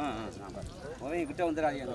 ஆ ஆ கிட்ட வந்துடாதீங்க.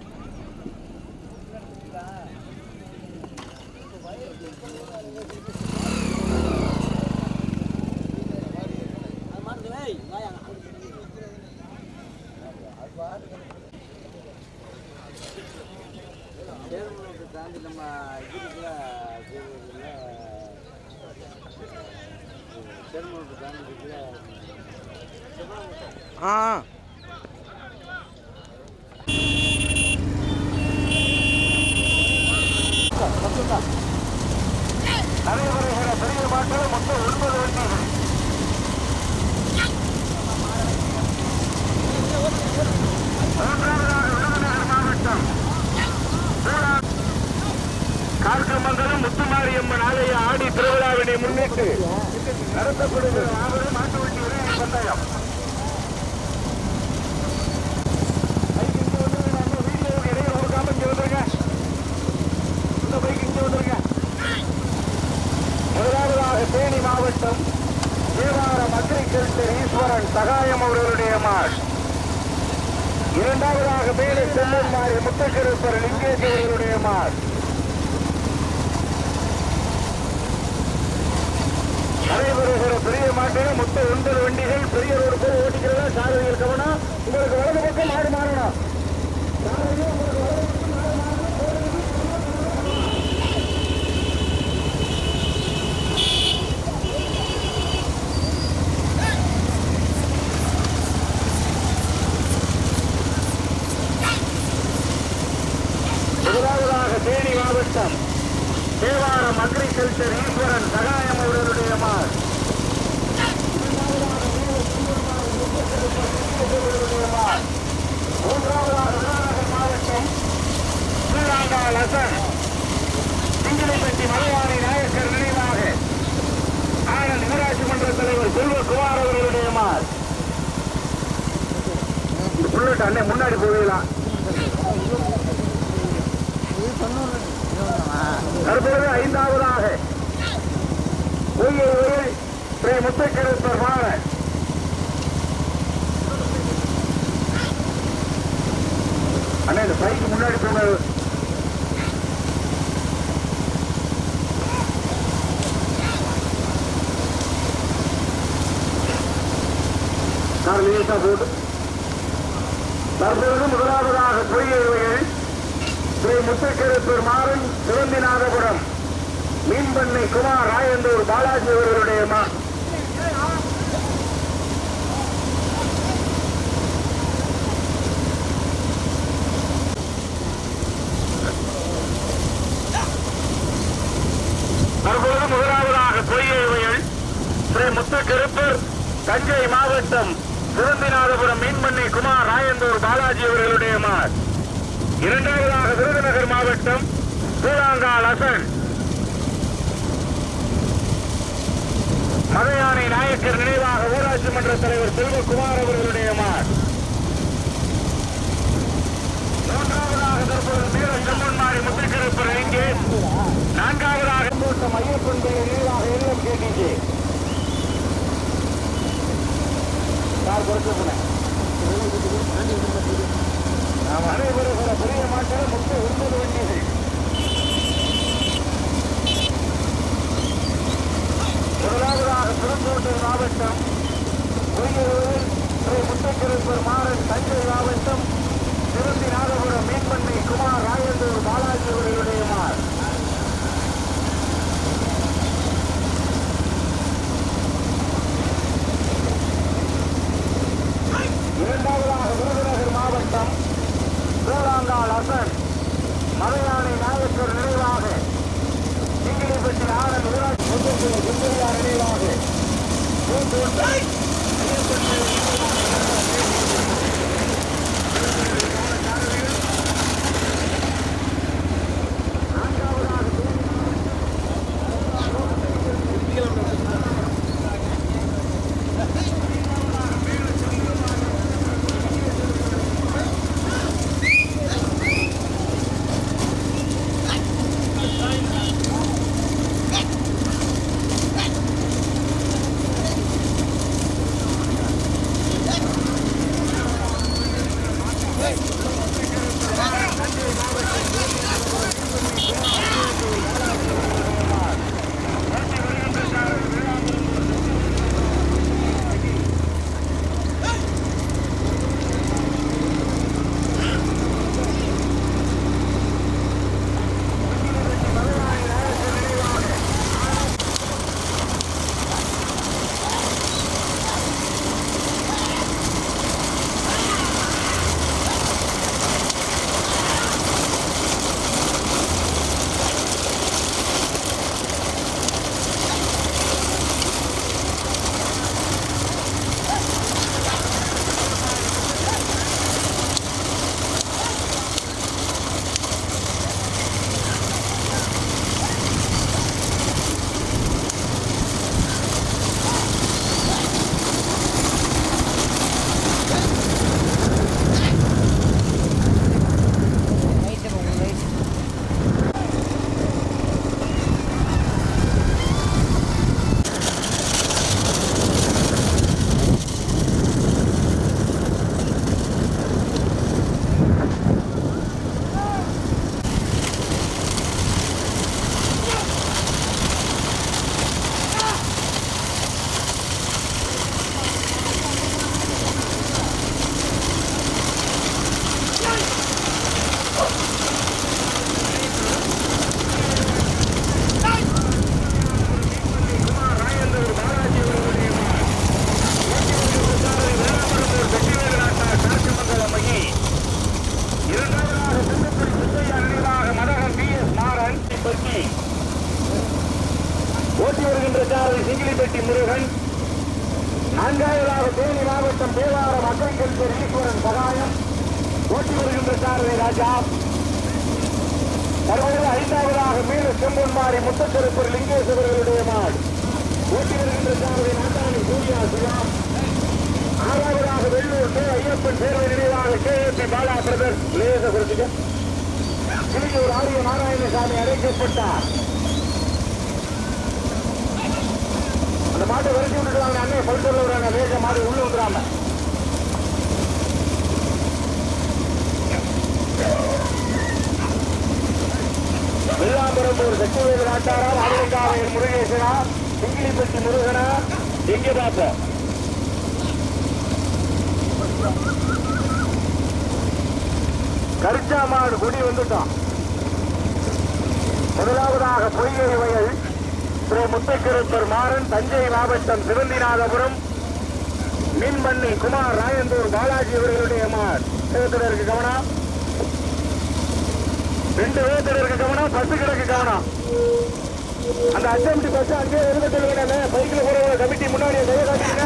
முன்னாடி தாண்டி நம்ம ஆ. நடைபெறுகிற பெரிய மொத்தம் ஒன்பது வண்டிகள் விருதுநகர் மாவட்டம் கார்கமங்கலம் முத்துமாரியம்மன் ஆலய ஆடி திருவிழாவினை முன்னிட்டு நடத்தப்படுகிற மாபெரும் பந்தயம் தேனி மாவட்டம் தேவாரம் அக்ரிகல்ச்சர் ஈஸ்வரன் சகாயம் அவர்களுடைய மாள் இரண்டாவதாக மேலே செல்லன்மாரி முத்தக்கருப்பர் லிங்கேஷ் அவர்களுடைய மாள் நடைபெறுகிற பெரிய மாட்டின? மொத்த ஒன்பது வண்டிகள் பெரிய ரோடு போய் ஓட்டிக்கிறதா சாரதிகள் கவனம் உங்களுக்கு வலது பக்கம் மாடு மாறணும். தேனி மாவட்டம். தேவாரம் அக்ரிகல்ச்சர் ஈஸ்வரன் சகாயம் அவர்களுடைய மார் மூன்றாவதாக விருதுநகர் மாவட்டம் ஸ்ரீராங்கால் ஹசன் சிங்கிலிப்பட்டி மலைவாணி நாயக்கர் நினைவாக ஆனந்த் ஊராட்சி மன்ற தலைவர் செல்வகுமார் அவர்களுடைய மார் புல்லட் அண்ணே முன்னாடி போகலாம் தற்பொழுது ஐந்தாவதாக பொய்யூரில் ஸ்ரீ முத்துக்கிருப்பர் மாறன். அண்ணா இந்த பைக்கு முன்னாடி போங்க. சார் லேசா போட்டு. தற்போது முதலாவதாக பொய்யூரில் ஸ்ரீ முத்துக்கிருப்பர் மாறன் சிவந்திநாதபுரம் மீன்பண்ணை குமார் ராயந்தூர் பாலாஜி அவர்களுடைய முத்து தஞ்சை மாவட்டம் சிவந்திநாதபுரம் மீன்மண்ணி குமார் ராயந்தூர் பாலாஜி அவர்களுடைய மார் இரண்டாவதாக விருதுநகர் மாவட்டம் கூழாங்கால் அசன். மதையானை நாயக்கர் நினைவாக ஊராட்சி மன்ற தலைவர் செல்வகுமார் அவர்களுடைய மார் மூன்றாவதாக தற்போது வீரர் செம்மன்மாரி முத்திருப்பர் நான்காவதாக கார் குறைச்சு போனேன் நடைபெறுகிற பெரிய மாட்டில் மொத்தம் ஒன்பது வண்டிகள் முதலாவதாக திருப்பூர் மாவட்டம் பொய்யூரில் ஸ்ரீ முத்தக்கிருப்பர் மாறன் தஞ்சை மாவட்டம் திருந்தி நாகபுரம் மீன்பண்ணை குமார் ராயந்தூர் பாலாஜி அவர்களுடைய மார். Ai, K. Ayyappan K P. Bala brothers லேச குறிச்சிக்க கிளியூர் ஆரிய நாராயணசாமி அழைக்கப்பட்டார் அந்த மாட்டை விரட்டி விட்டுட்டு அண்ணன் அண்ணே பல்சர்ல வேக மாடு உள்ள வந்துடாம. வெள்ளாம்பரம்பூர் சச்சிவேல் நாட்டாரா ஆளுங்காவையர் முருகேசனா சிங்கிலிப்பட்டி முருகனா எங்கே பார்ப்போம். கரிச்சாமாடு கொடி வந்துட்டோம் முதலாவதாக பொய்கை வயல் ஸ்ரீ முத்தக்கிருப்பர் மாறன் தஞ்சை மாவட்டம் சிவந்திநாதபுரம் மின்மண்ணி குமார் ராயந்தூர் பாலாஜி அவர்களுடைய மார் வேகத்தினருக்கு கவனம். ரெண்டு வேகத்தினருக்கு கவனம் பத்து கிடக்கு கவனம். அந்த அசம்பிளி பஸ் அங்கே எழுத பைக்கில் போறவங்க கமிட்டி முன்னாடி கையை காட்டுங்க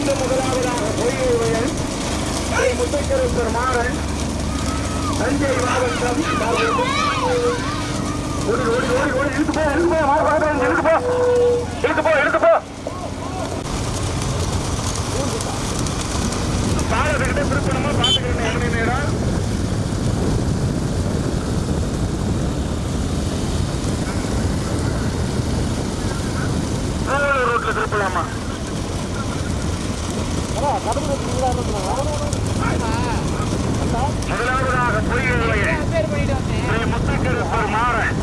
மீண்டும் முதலாவதாக பொய்கை வயல் ஸ்ரீ முத்தக்கிருப்பர் மாறன் தஞ்சை மாவட்டம் ஓடி ஓடி ஓடி ஓடி இழுத்து போ இழுத்து போ மாறு பக்கத்துல இழுத்து போ. இழுத்து போ இழுத்து போ. பாலத்துக்கிட்ட திருப்பணமா பாத்துக்கிறேன் எவ்வளவு நேரம் திருப்பலாமா? முதலாவதாக பொய்கையிலேயே ஸ்ரீ முத்துக்கருப்பர் மாறன்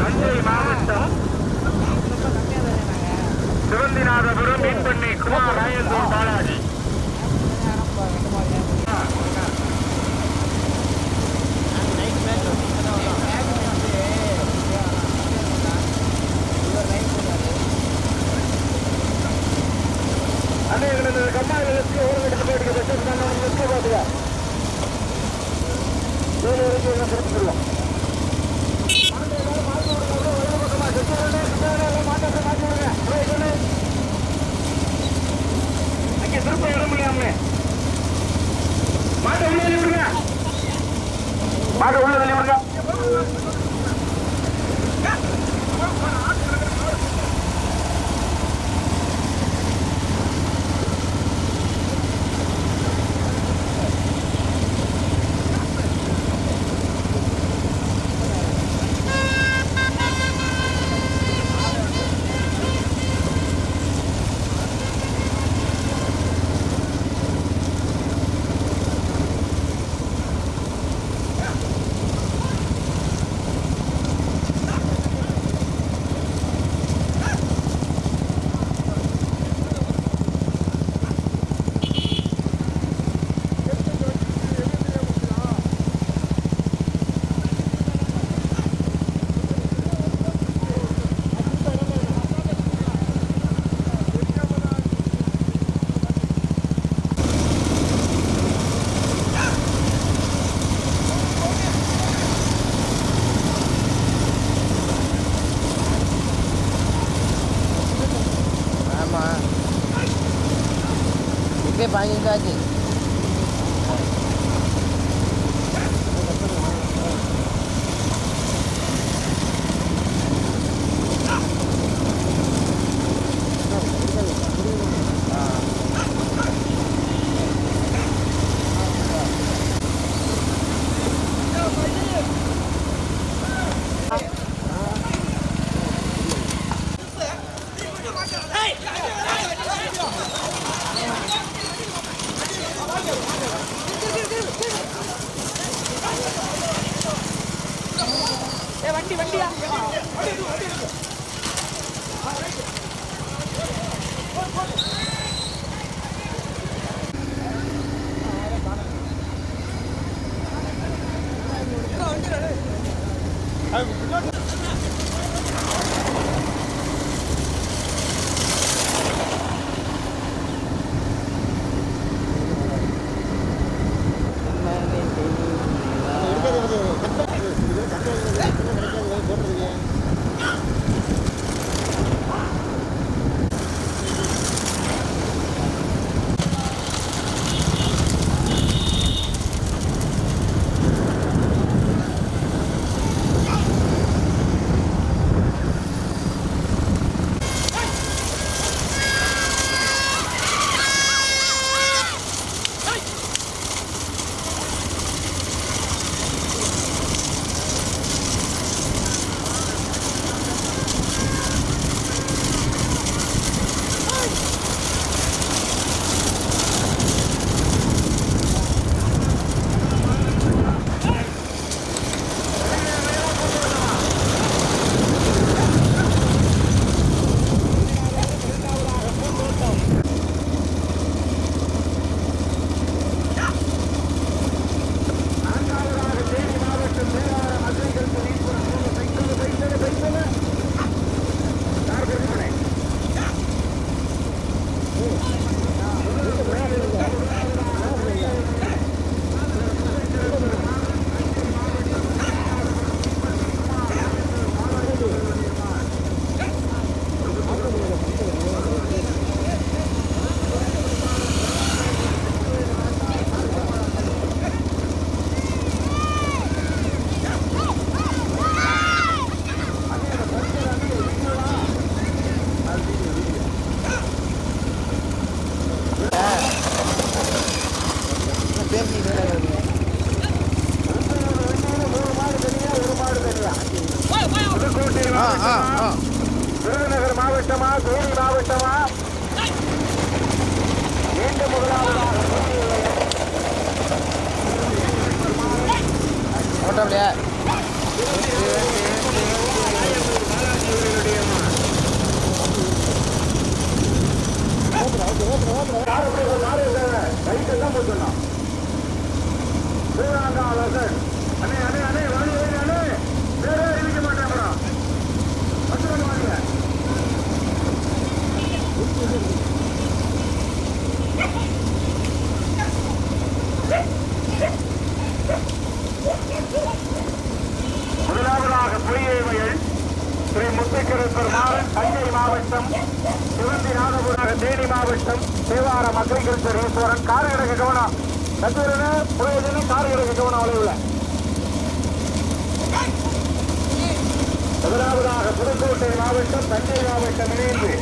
தஞ்சை மாவட்டம் சிவந்திநாதபுரம் மீன்பண்ணி குமார் ராயந்தூர் பாலாஜி. அண்ணே எங்களது ஒரு கட்டத்து போயிட்டு பஸ் நம்ம நிறுத்தி பார்த்துக்க ஏழு வரைக்கும் எல்லாம் கொடுத்துருவோம் அங்கே அண்ணே அண்ணே அண்ணே வாங்க வாங்க அண்ணே வேற அறிவிக்க மாட்டேன் அப்புறம் பத்து மணி வாங்க முதலாவதாக பொய்யை வயல் ஸ்ரீ முத்துக்கிருப்பர் மாறன் தஞ்சை மாவட்டம் சிவந்தி நாகபுராக தேனி மாவட்டம் தேவாரம் அக்ரிகல்ச்சர் ஈஸ்வரன் கார் கிடக்கு கவனம் கத்தூரனு புயலு கார் கிடக்கு கவனம் அளவுல முதலாவதாக புதுக்கோட்டை மாவட்டம் தஞ்சை மாவட்டம் இணைந்து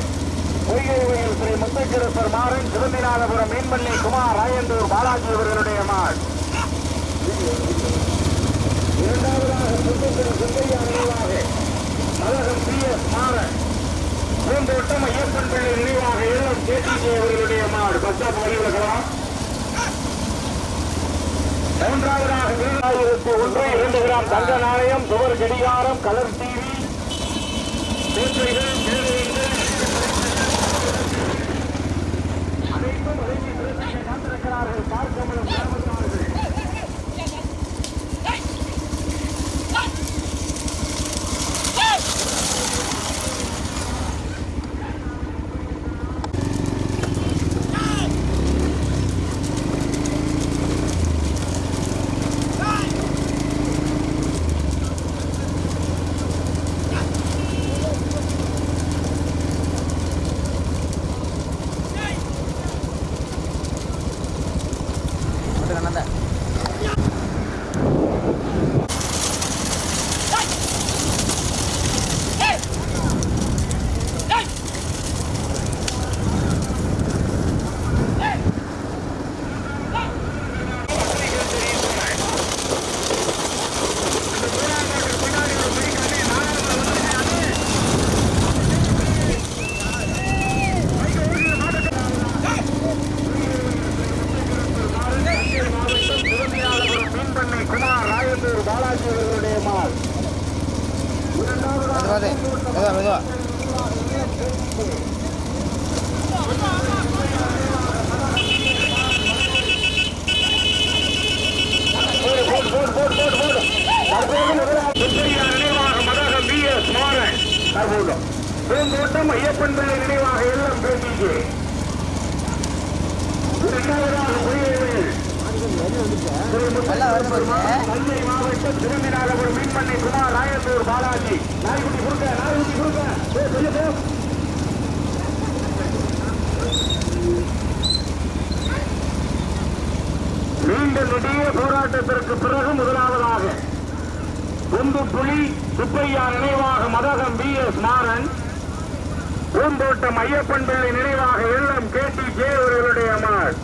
பொய்கை வயல் ஸ்ரீ முத்துக்கிருப்பர் மாறன் சிவந்திநாதபுரம் மீன்மல்லி குமார் ராயந்தூர் பாலாஜி அவர்களுடைய மாள் இரண்டாவதாக புதுக்கோட்டை நினைவாக மலகம் பி எஸ் மாறன் பூந்தோட்டம் ஐயப்பன் பிள்ளை நினைவாக அவர்களுடைய மாடு மூன்றாவதாக ஒன்று இரண்டு கிராம் தங்க நாணயம் சுவர் கடிகாரம் கலர் டிவி அனைத்தும் காத்திருக்கிறார்கள் கிராமத்தார்கள் மாவட்டம் திரும்பியாளபுரம் மீன்பண்ணை குமார் ராயந்தூர் பாலாஜி அவர்களுடைய மால் மெதுவாது மெதுவா மெதுவா பூந்தோட்டம் ஐயப்பன் பிள்ளை நினைவாக எல்லாம் பேசிக்கு இரண்டாவதாக பொய்யவேல் நல்லா வரும்போது தஞ்சை மாவட்டம் திரும்பினாகபுரம் மீன்மண்ணை குமார் ராயந்தூர் பாலாஜி நாய்க்குட்டி கொடுக்க நாய்க்குட்டி கொடுக்க நீண்ட நெடிய போராட்டத்திற்கு பிறகு முதலாவதாக குந்து புலி சுப்பையா நினைவாக மதகம் பி எஸ் மாறன் பூந்தோட்டம் ஐயப்பன் பிள்ளை நினைவாக எல்லம் கே டி ஜே அவர்களுடைய மாள்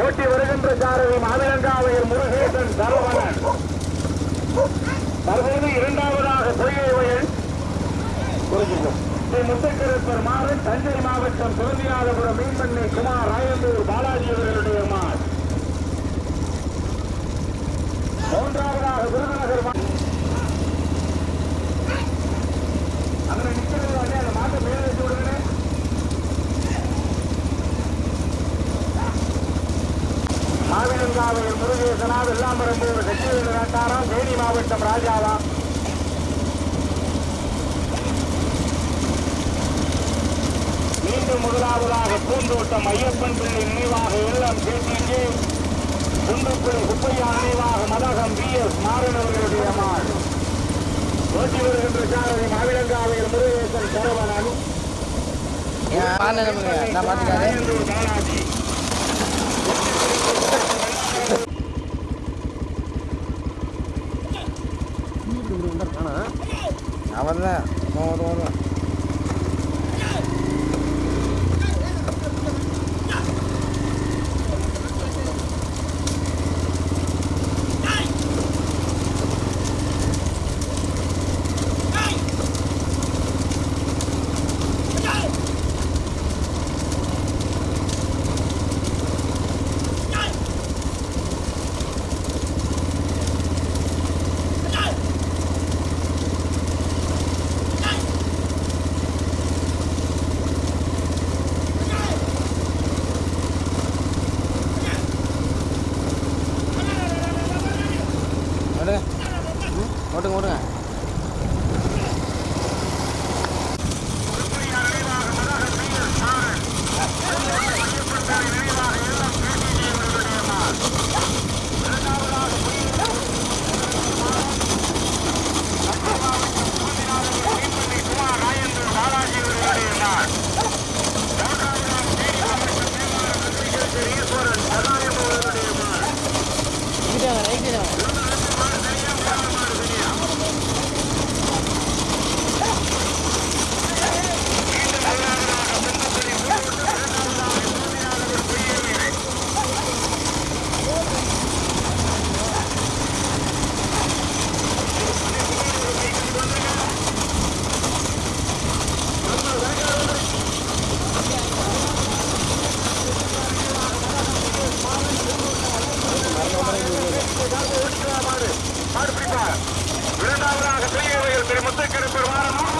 ஓட்டி வருகின்ற சாரதி மாவிலங்காவையில் முருகேசன் சரவணன். தற்போது இரண்டாவதாக பொய்யை வயல் ஸ்ரீ முத்தக்கரப்பர் மாறன் தஞ்சை மாவட்டம் சுரந்திநாதபுரம் மீன்பண்ணை குமார் ராயந்தூர் பாலாஜி அவர்களுடைய மாள் மூன்றாவதாக விருதுநகர் அங்கே நிற்கிறது அந்த மாட்டை மேலே விடுங்க மாவிலங்காவையில் முருகேசனா வெள்ளாம்பரம்பூர் சச்சிவேலு நாட்டாராம் தேனி மாவட்டம் ராஜாவா? மீண்டும் முதலாவதாக பூந்தோட்டம் ஐயப்பன் பிள்ளை நினைவாக எல்லாம் கேட்டீங்க குண்டுக்குழி குப்பையா நினைவாக மதகம் பி எஸ் மாறன் அவர்களுடைய மாள் ஓட்டி வருகின்ற சாரதி மாவிலங்காவையில் முருகேசன் சரவணன். நான் நான் பார்த்துக்காரு ராயந்தூர் பாலாஜி அவன் தான் வருவான் Atacar a barbara.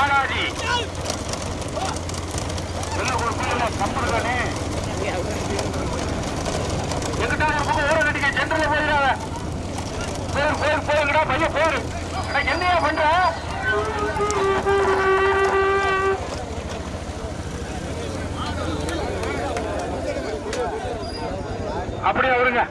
காடாடி சம்பளே எங்கிட்ட ஒரு பக்கம் ஓரம் கட்டிக்க ஜென்ரல போயிடாத. போர் போர் போருங்கடா பையன் போர் என்னையா பண்ற? அப்படியே வருங்க.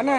அண்ணே